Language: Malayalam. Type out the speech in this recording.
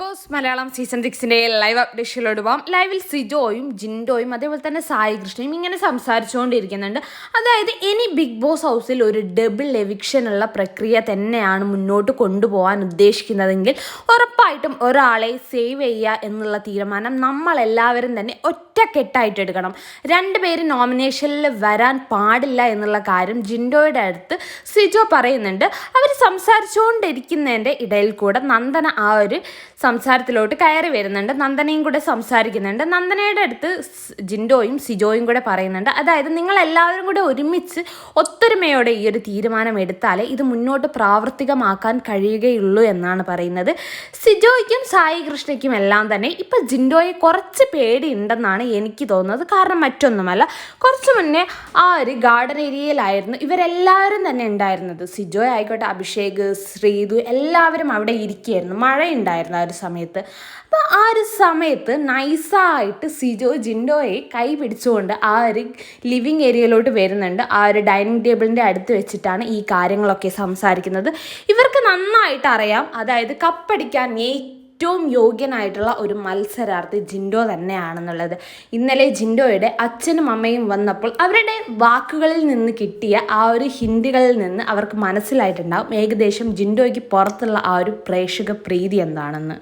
ബോസ് മലയാളം സീസൺ സിക്സിന്റെ ലൈവ് അപ്ഡേഷനിലോട് പോകാം ലൈവിൽ സിജോയും ജിൻഡോയും അതേപോലെ തന്നെ സായി കൃഷ്ണയും ഇങ്ങനെ സംസാരിച്ചുകൊണ്ടിരിക്കുന്നുണ്ട്. അതായത് ഇനി ബിഗ് ബോസ് ഹൗസിൽ ഒരു ഡബിൾ എവിക്ഷനുള്ള പ്രക്രിയ തന്നെയാണ് മുന്നോട്ട് കൊണ്ടുപോകാൻ ഉദ്ദേശിക്കുന്നതെങ്കിൽ ഉറപ്പായിട്ടും ഒരാളെ സേവ് ചെയ്യുക എന്നുള്ള തീരുമാനം നമ്മളെല്ലാവരും തന്നെ ഒറ്റക്കെട്ടായിട്ട് എടുക്കണം. രണ്ട് പേര് നോമിനേഷനിൽ വരാൻ പാടില്ല എന്നുള്ള കാര്യം ജിൻഡോയുടെ അടുത്ത് സിജോ പറയുന്നുണ്ട്. അവർ സംസാരിച്ചുകൊണ്ടിരിക്കുന്നതിന്റെ ഇടയിൽ കൂടെ നന്ദന ആ ഒരു സംസാരത്തിലോട്ട് കയറി വരുന്നുണ്ട്. നന്ദനയും കൂടെ സംസാരിക്കുന്നുണ്ട്. നന്ദനയുടെ അടുത്ത് ജിൻഡോയും സിജോയും കൂടെ പറയുന്നുണ്ട്. അതായത് നിങ്ങൾ എല്ലാവരും കൂടെ ഒരുമിച്ച് ഒത്തൊരുമയോടെ ഈ ഒരു തീരുമാനം എടുത്താലേ ഇത് മുന്നോട്ട് പ്രാവർത്തികമാക്കാൻ കഴിയുകയുള്ളൂ എന്നാണ് പറയുന്നത്. സിജോയ്ക്കും സായി കൃഷ്ണയ്ക്കും എല്ലാം തന്നെ ഇപ്പം ജിൻഡോയെ കുറച്ച് പേടിയുണ്ടെന്നാണ് എനിക്ക് തോന്നുന്നത്. കാരണം മറ്റൊന്നുമല്ല കുറച്ച് മുന്നേ ആ ഒരു ഗാർഡൻ ഏരിയയിലായിരുന്നു ഇവരെല്ലാവരും തന്നെ ഉണ്ടായിരുന്നത്. സിജോ ആയിക്കോട്ടെ അഭിഷേക് ശ്രീതു എല്ലാവരും അവിടെ ഇരിക്കുകയായിരുന്നു. മഴയുണ്ടായിരുന്നു. ആ ഒരു സമയത്ത്. അപ്പോൾ ആ ഒരു സമയത്ത് നൈസായിട്ട് സിജോ ജിൻഡോയെ കൈ പിടിച്ചുകൊണ്ട് ആ ഒരു ലിവിങ് ഏരിയയിലോട്ട് വരുന്നുണ്ട്. ആ ഒരു ഡൈനിങ് ടേബിളിന്റെ അടുത്ത് വെച്ചിട്ടാണ് ഈ കാര്യങ്ങളൊക്കെ സംസാരിക്കുന്നത്. ഇവർക്ക് നന്നായിട്ട് അറിയാം. അതായത് കപ്പടിക്കാൻ ഏറ്റവും യോഗ്യനായിട്ടുള്ള ഒരു മത്സരാർത്ഥി ജിൻഡോ തന്നെയാണെന്നുള്ളത്. ഇന്നലെ ജിൻഡോയുടെ അച്ഛനും അമ്മയും വന്നപ്പോൾ അവരുടെ വാക്കുകളിൽ നിന്ന് കിട്ടിയ ആ ഒരു ഹിന്ദികളിൽ നിന്ന് അവർക്ക് മനസ്സിലായിട്ടുണ്ടാവും. ഏകദേശം ജിൻഡോയ്ക്ക് പുറത്തുള്ള ആ ഒരു പ്രേക്ഷക പ്രീതി എന്താണെന്ന്.